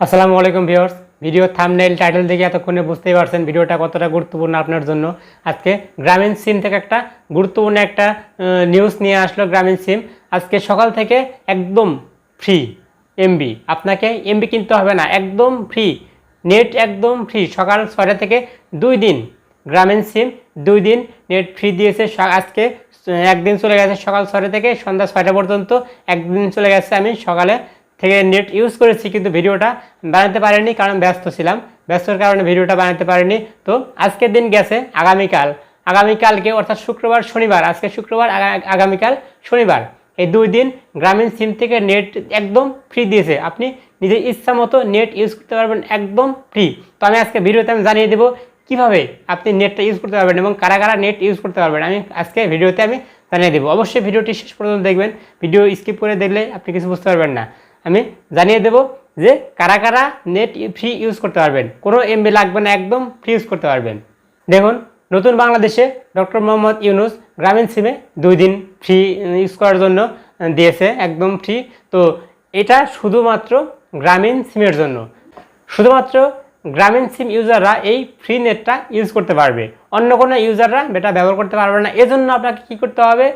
আসসালামু আলাইকুম viewers. Video thumbnail title দেখে এতক্ষণে বুঝতেই পারছেন ভিডিওটা কতটা গুরুত্বপূর্ণ আপনার জন্য। আজকে গ্রামীণ সিম থেকে একটা গুরুত্বপূর্ণ একটা নিউজ নিয়ে আসলো গ্রামীণ সিম। আজকে সকাল থেকে একদম ফ্রি এমবি আপনাকে এমবি কিনতে হবে না, একদম ফ্রি নেট একদম ফ্রি সকাল ছয়টা থেকে দুই দিন গ্রামীণ সিম, দুই দিন নেট ফ্রি দিয়েছে। আজকে একদিন চলে গেছে সকাল ছয়টা থেকে সন্ধ্যা ছয়টা পর্যন্ত। একদিন চলে গেছে আমি সকালে থেকে নেট ইউজ করেছি, কিন্তু ভিডিওটা বানাতে পারিনি কারণ ব্যস্ত ছিলাম। ব্যস্তর কারণে ভিডিওটা বানাতে পারিনি। তো আজকের দিন গেছে আগামীকাল। আগামীকালকে অর্থাৎ শুক্রবার, শনিবার। আজকে শুক্রবার আগামীকাল, শনিবার। এই দুই দিন গ্রামীণ সিম থেকে নেট একদম ফ্রি দিয়েছে। আপনি নিজের ইচ্ছা মতো নেট ইউজ করতে পারবেন একদম ফ্রি তো আমি আজকে ভিডিওতে আমি জানিয়ে দেবো কীভাবে আপনি নেটটা ইউজ করতে পারবেন এবং কারা কারা নেট ইউজ করতে পারবেন। আমি আজকে ভিডিওতে আমি জানিয়ে দেবো। অবশ্যই ভিডিওটি শেষ পর্যন্ত দেখবেন। ভিডিও স্কিপ করে দেখলে আপনি কিছু বুঝতে পারবেন না। আমি জানিয়ে দেবো যে কারা কারা নেট ফ্রি ইউজ করতে পারবেন। কোনো এমবি লাগবে না, একদম ফ্রি ইউজ করতে পারবেন। দেখুন, নতুন বাংলাদেশে ডক্টর মোহাম্মদ ইউনুস গ্রামীণ সিমে দুই দিন ফ্রি ইউজ করার জন্য দিয়েছে, একদম ফ্রি তো এটা শুধুমাত্র গ্রামীণ সিমের জন্য। শুধুমাত্র গ্রামীণ সিম ইউজাররা এই ফ্রি নেটটা ইউজ করতে পারবে। অন্য কোনো ইউজাররা এটা ব্যবহার করতে পারবে না। এজন্য আপনাকে কি করতে হবে?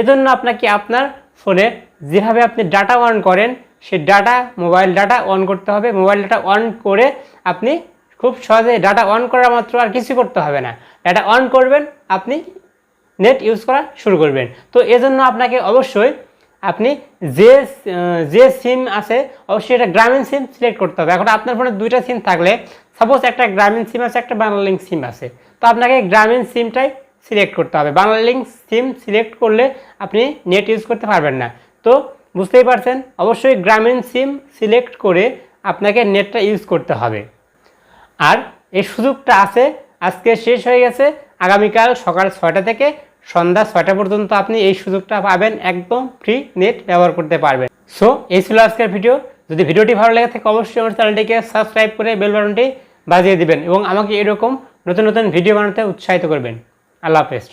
এজন্য আপনাকে আপনার ফোনে যেভাবে আপনি ডাটা অন করেন, সেই ডাটা মোবাইল ডাটা অন করতে হবে। মোবাইল ডাটা অন করে আপনি খুব সহজে ডাটা অন করা মাত্র আর কিছু করতে হবে না। ডাটা অন করবেন, আপনি নেট ইউজ করা শুরু করবেন। তো এজন্য আপনাকে অবশ্যই আপনি যে যে সিম আছে, অবশ্যই এটা গ্রামীণ সিম সিলেক্ট করতে হবে। এখন আপনার ফোনে দুইটা সিম থাকলে সাপোজ একটা গ্রামীণ সিম আছে, একটা বাংলালিঙ্ক সিম আছে। তো আপনাকে গ্রামীণ সিমটাই সিলেক্ট করতে হবে। বাংলা লিঙ্ক সিম সিলেক্ট করলে আপনি নেট ইউজ করতে পারবেন না। তো বুঝতেই পারছেন, অবশ্যই গ্রামীণ সিম সিলেক্ট করে আপনাকে নেটটা ইউজ করতে হবে। আর এই সুযোগটা আছে, আজকে শেষ হয়ে গেছে। আগামীকাল সকাল ছয়টা থেকে সন্ধ্যা ছয়টা পর্যন্ত আপনি এই সুযোগটা পাবেন, একদম ফ্রি নেট ব্যবহার করতে পারবেন। সো এই ছিল আজকের ভিডিও যদি ভিডিওটি ভালো লেগে থাকে, অবশ্যই আমার চ্যানেলটিকে সাবস্ক্রাইব করে বেল বাটনটি বাজিয়ে দিবেন এবং আমাকে এরকম নতুন নতুন ভিডিও বানাতে উৎসাহিত করবেন। আল্লাহ হাফেজ।